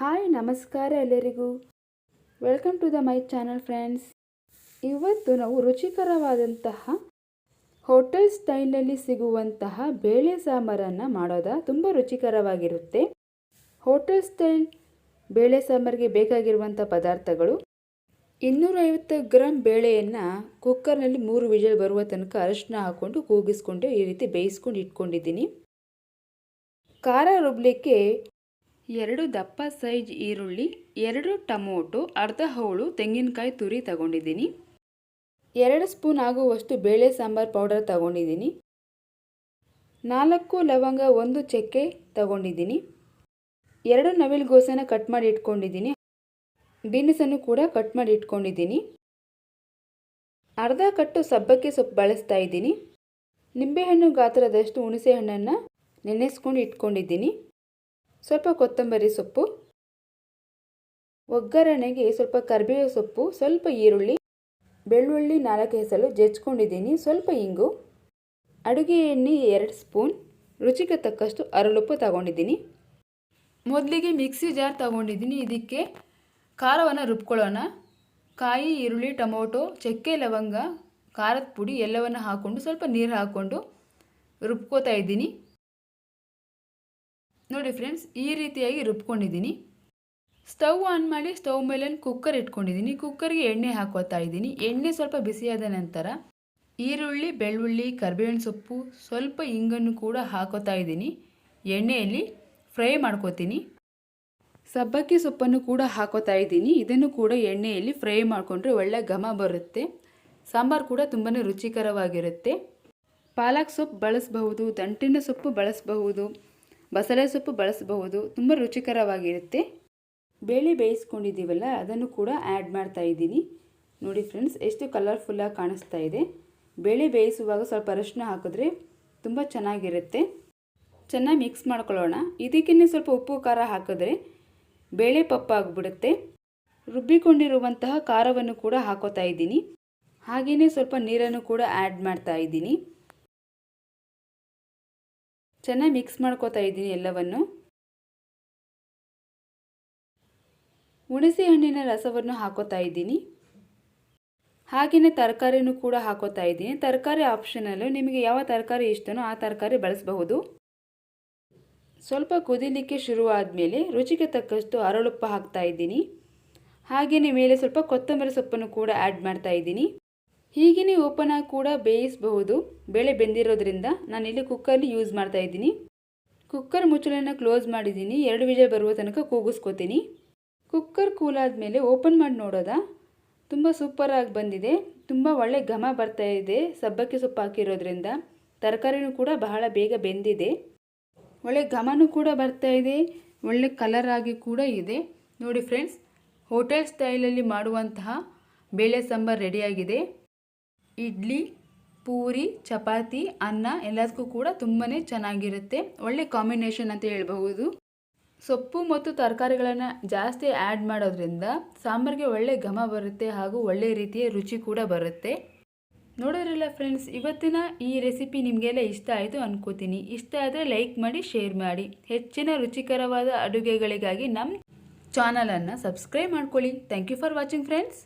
Hi, ನಮಸ್ಕಾರ ಎಲ್ಲರಿಗೂ. Welcome to the my channel friends ಇವತ್ತು ನಾವು ರುಚಿಕರವಾದಂತಹ ಹೋಟೆಲ್ ಸ್ಟೈಲಲ್ಲಿ ಸಿಗುವಂತಹ ಬೇಳೆ ಸಾಂಬಾರನ್ನು ಮಾಡೋದ ತುಂಬ ರುಚಿಕರವಾಗಿರುತ್ತೆ. ಹೋಟೆಲ್ ಸ್ಟೈಲ್ ಬೇಳೆ ಸಾಂಬಾರಿಗೆ ಬೇಕಾಗಿರುವಂಥ ಪದಾರ್ಥಗಳು ಇನ್ನೂರೈವತ್ತು ಗ್ರಾಮ್ ಬೇಳೆಯನ್ನು ಕುಕ್ಕರ್ನಲ್ಲಿ ಮೂರು ವಿಜಲ್ ಬರುವ ತನಕ ಅರಶಿನ ಹಾಕ್ಕೊಂಡು ಕೂಗಿಸ್ಕೊಂಡು ಈ ರೀತಿ ಬೇಯಿಸ್ಕೊಂಡು ಇಟ್ಕೊಂಡಿದ್ದೀನಿ. ಖಾರ ರುಬ್ಲಿಕ್ಕೆ ಎರಡು ದಪ್ಪ ಸೈಜ್ ಈರುಳ್ಳಿ, ಎರಡು ಟೊಮೊಟೊ, ಅರ್ಧ ಹೋಳು ತೆಂಗಿನಕಾಯಿ ತುರಿ ತಗೊಂಡಿದ್ದೀನಿ. ಎರಡು ಸ್ಪೂನ್ ಆಗುವಷ್ಟು ಬೇಳೆ ಸಾಂಬಾರು ಪೌಡರ್ ತಗೊಂಡಿದ್ದೀನಿ. ನಾಲ್ಕು ಲವಂಗ, ಒಂದು ಚಕ್ಕೆ ತಗೊಂಡಿದ್ದೀನಿ. ಎರಡು ನವಿಲು ಗೋಸೆನ ಕಟ್ ಮಾಡಿ ಇಟ್ಕೊಂಡಿದ್ದೀನಿ. ಬೀನ್ಸನ್ನು ಕೂಡ ಕಟ್ ಮಾಡಿ ಇಟ್ಕೊಂಡಿದ್ದೀನಿ. ಅರ್ಧ ಕಟ್ಟು ಸಬ್ಬಕ್ಕೆ ಸೊಪ್ಪು ಬಳಸ್ತಾ ಇದ್ದೀನಿ. ನಿಂಬೆಹಣ್ಣು ಗಾತ್ರದಷ್ಟು ಹುಣಸೆ ಹಣ್ಣನ್ನು ನೆನೆಸ್ಕೊಂಡು ಇಟ್ಕೊಂಡಿದ್ದೀನಿ. ಸ್ವಲ್ಪ ಕೊತ್ತಂಬರಿ ಸೊಪ್ಪು, ಒಗ್ಗರಣೆಗೆ ಸ್ವಲ್ಪ ಕರಿಬೇವು ಸೊಪ್ಪು, ಸ್ವಲ್ಪ ಈರುಳ್ಳಿ, ಬೆಳ್ಳುಳ್ಳಿ ನಾಲ್ಕು ಹೆಸಲು ಜಜ್ಕೊಂಡಿದ್ದೀನಿ. ಸ್ವಲ್ಪ ಇಂಗು, ಅಡುಗೆ ಎಣ್ಣೆ ಎರಡು ಸ್ಪೂನ್, ರುಚಿಗೆ ತಕ್ಕಷ್ಟು ಅರಳುಪ್ಪು ತಗೊಂಡಿದ್ದೀನಿ. ಮೊದಲಿಗೆ ಮಿಕ್ಸಿ ಜಾರ್ ತಗೊಂಡಿದ್ದೀನಿ. ಇದಕ್ಕೆ ಖಾರವನ್ನು ರುಬ್ಕೊಳ್ಳೋಣ. ಕಾಯಿ, ಈರುಳ್ಳಿ, ಟೊಮೊಟೊ, ಚಕ್ಕೆ, ಲವಂಗ, ಖಾರದ ಪುಡಿ ಎಲ್ಲವನ್ನು ಹಾಕ್ಕೊಂಡು ಸ್ವಲ್ಪ ನೀರು ಹಾಕ್ಕೊಂಡು ರುಬ್ಕೋತಾ ಇದ್ದೀನಿ. ನೋಡಿ ಫ್ರೆಂಡ್ಸ್ ಈ ರೀತಿಯಾಗಿ ರುಬ್ಕೊಂಡಿದ್ದೀನಿ. ಸ್ಟವ್ ಆನ್ ಮಾಡಿ ಸ್ಟವ್ ಮೇಲೆ ಕುಕ್ಕರ್ ಇಟ್ಕೊಂಡಿದ್ದೀನಿ. ಕುಕ್ಕರ್ಗೆ ಎಣ್ಣೆ ಹಾಕೋತಾ ಇದ್ದೀನಿ. ಎಣ್ಣೆ ಸ್ವಲ್ಪ ಬಿಸಿಯಾದ ನಂತರ ಈರುಳ್ಳಿ, ಬೆಳ್ಳುಳ್ಳಿ, ಕರಿಬೇವಿನ ಸೊಪ್ಪು ಸ್ವಲ್ಪ ಇಂಗನ್ನು ಕೂಡ ಹಾಕೋತಾ ಇದ್ದೀನಿ. ಎಣ್ಣೆಯಲ್ಲಿ ಫ್ರೈ ಮಾಡ್ಕೋತೀನಿ. ಸಬ್ಬಕ್ಕಿ ಸೊಪ್ಪನ್ನು ಕೂಡ ಹಾಕೋತಾ ಇದ್ದೀನಿ. ಇದನ್ನು ಕೂಡ ಎಣ್ಣೆಯಲ್ಲಿ ಫ್ರೈ ಮಾಡಿಕೊಂಡ್ರೆ ಒಳ್ಳೆ ಘಮ ಬರುತ್ತೆ. ಸಾಂಬಾರು ಕೂಡ ತುಂಬಾ ರುಚಿಕರವಾಗಿರುತ್ತೆ. ಪಾಲಕ್ ಸೊಪ್ಪು ಬಳಸಬಹುದು, ದಂಟಿನ ಸೊಪ್ಪು ಬಳಸಬಹುದು. ಬಸಳೆ ಸೊಪ್ಪು ಬಳಸಬಹುದು. ತುಂಬ ರುಚಿಕರವಾಗಿರುತ್ತೆ. ಬೇಳೆ ಬೇಯಿಸ್ಕೊಂಡಿದ್ದೀವಲ್ಲ, ಅದನ್ನು ಕೂಡ ಆ್ಯಡ್ ಮಾಡ್ತಾ ಇದ್ದೀನಿ. ನೋಡಿ ಫ್ರೆಂಡ್ಸ್ ಎಷ್ಟು ಕಲರ್ಫುಲ್ಲಾಗಿ ಕಾಣಿಸ್ತಾ ಇದೆ. ಬೇಳೆ ಬೇಯಿಸುವಾಗ ಸ್ವಲ್ಪ ಅರಶಿನ ಹಾಕಿದ್ರೆ ತುಂಬ ಚೆನ್ನಾಗಿರುತ್ತೆ. ಚೆನ್ನಾಗಿ ಮಿಕ್ಸ್ ಮಾಡ್ಕೊಳ್ಳೋಣ. ಇದಕ್ಕೇ ಸ್ವಲ್ಪ ಉಪ್ಪು, ಖಾರ ಹಾಕಿದ್ರೆ ಬೇಳೆ ಪಪ್ಪಾಗ್ಬಿಡುತ್ತೆ ರುಬ್ಬಿಕೊಂಡಿರುವಂತಹ ಖಾರವನ್ನು ಕೂಡ ಹಾಕೋತಾ ಇದ್ದೀನಿ. ಹಾಗೆಯೇ ಸ್ವಲ್ಪ ನೀರನ್ನು ಕೂಡ ಆ್ಯಡ್ ಮಾಡ್ತಾ ಇದ್ದೀನಿ. ಚೆನ್ನಾಗಿ ಮಿಕ್ಸ್ ಮಾಡ್ಕೋತಾ ಇದ್ದೀನಿ ಎಲ್ಲವನ್ನು. ಹುಣಸೆ ಹಣ್ಣಿನ ರಸವನ್ನು ಹಾಕೋತಾ ಇದ್ದೀನಿ. ಹಾಗೆಯೇ ತರಕಾರಿನೂ ಕೂಡ ಹಾಕೋತಾ ಇದ್ದೀನಿ. ತರಕಾರಿ ಆಪ್ಷನಲ್ಲು ನಿಮಗೆ ಯಾವ ತರಕಾರಿ ಇಷ್ಟನೋ ಆ ತರಕಾರಿ ಬಳಸಬಹುದು. ಸ್ವಲ್ಪ ಕುದಿಲಿಕ್ಕೆ ಶುರುವಾದಮೇಲೆ ರುಚಿಗೆ ತಕ್ಕಷ್ಟು ಅರಳುಪ್ಪ ಹಾಕ್ತಾ ಇದ್ದೀನಿ. ಹಾಗೆಯೇ ಮೇಲೆ ಸ್ವಲ್ಪ ಕೊತ್ತಂಬರಿ ಸೊಪ್ಪನ್ನು ಕೂಡ ಆ್ಯಡ್ ಮಾಡ್ತಾ ಇದ್ದೀನಿ. ಹೀಗೆಯೇ ಓಪನ್ ಆಗಿ ಕೂಡ ಬೇಯಿಸಬಹುದು. ಬೇಳೆ ಬೆಂದಿರೋದ್ರಿಂದ ನಾನಿಲ್ಲಿ ಕುಕ್ಕರ್ಲಿ ಯೂಸ್ ಮಾಡ್ತಾ ಇದ್ದೀನಿ. ಕುಕ್ಕರ್ ಮುಚ್ಚಳನ್ನು ಕ್ಲೋಸ್ ಮಾಡಿದ್ದೀನಿ. ಎರಡು ವಿಜಯ ಬರುವ ತನಕ ಕೂಗಿಸ್ಕೋತೀನಿ. ಕುಕ್ಕರ್ ಕೂಲಾದ ಮೇಲೆ ಓಪನ್ ಮಾಡಿ ನೋಡೋದ? ತುಂಬ ಸೂಪರಾಗಿ ಬಂದಿದೆ. ತುಂಬ ಒಳ್ಳೆ ಘಮ ಬರ್ತಾ ಇದೆ ಸಬ್ಬಕ್ಕಿ ಸೊಪ್ಪು ಹಾಕಿರೋದ್ರಿಂದ. ತರಕಾರಿನೂ ಕೂಡ ಬಹಳ ಬೇಗ ಬೆಂದಿದೆ. ಒಳ್ಳೆ ಘಮನೂ ಕೂಡ ಬರ್ತಾ ಇದೆ. ಒಳ್ಳೆ ಕಲರ್ ಆಗಿ ಕೂಡ ಇದೆ. ನೋಡಿ ಫ್ರೆಂಡ್ಸ್ ಹೋಟೆಲ್ ಸ್ಟೈಲಲ್ಲಿ ಮಾಡುವಂತಹ ಬೇಳೆ ಸಾಂಬಾರು ರೆಡಿಯಾಗಿದೆ ಇಡ್ಲಿ, ಪೂರಿ, ಚಪಾತಿ, ಅನ್ನ ಎಲ್ಲದಕ್ಕೂ ಕೂಡ ತುಂಬಾ ಚೆನ್ನಾಗಿರುತ್ತೆ. ಒಳ್ಳೆ ಕಾಂಬಿನೇಷನ್ ಅಂತ ಹೇಳಬಹುದು. ಸೊಪ್ಪು ಮತ್ತು ತರಕಾರಿಗಳನ್ನು ಜಾಸ್ತಿ ಆ್ಯಡ್ ಮಾಡೋದ್ರಿಂದ ಸಾಂಬಾರಿಗೆ ಒಳ್ಳೆ ಘಮ ಬರುತ್ತೆ ಹಾಗೂ ಒಳ್ಳೆ ರೀತಿಯ ರುಚಿ ಕೂಡ ಬರುತ್ತೆ. ನೋಡೋರೆಲ್ಲ ಫ್ರೆಂಡ್ಸ್ ಇವತ್ತಿನ ಈ ರೆಸಿಪಿ ನಿಮಗೆಲ್ಲ ಇಷ್ಟ ಆಯಿತು ಅನ್ಕೋತೀನಿ. ಇಷ್ಟ ಆದರೆ ಲೈಕ್ ಮಾಡಿ ಶೇರ್ ಮಾಡಿ. ಹೆಚ್ಚಿನ ರುಚಿಕರವಾದ ಅಡುಗೆಗಳಿಗಾಗಿ ನಮ್ಮ ಚಾನಲನ್ನು ಸಬ್ಸ್ಕ್ರೈಬ್ ಮಾಡ್ಕೊಳ್ಳಿ. Thank you for watching friends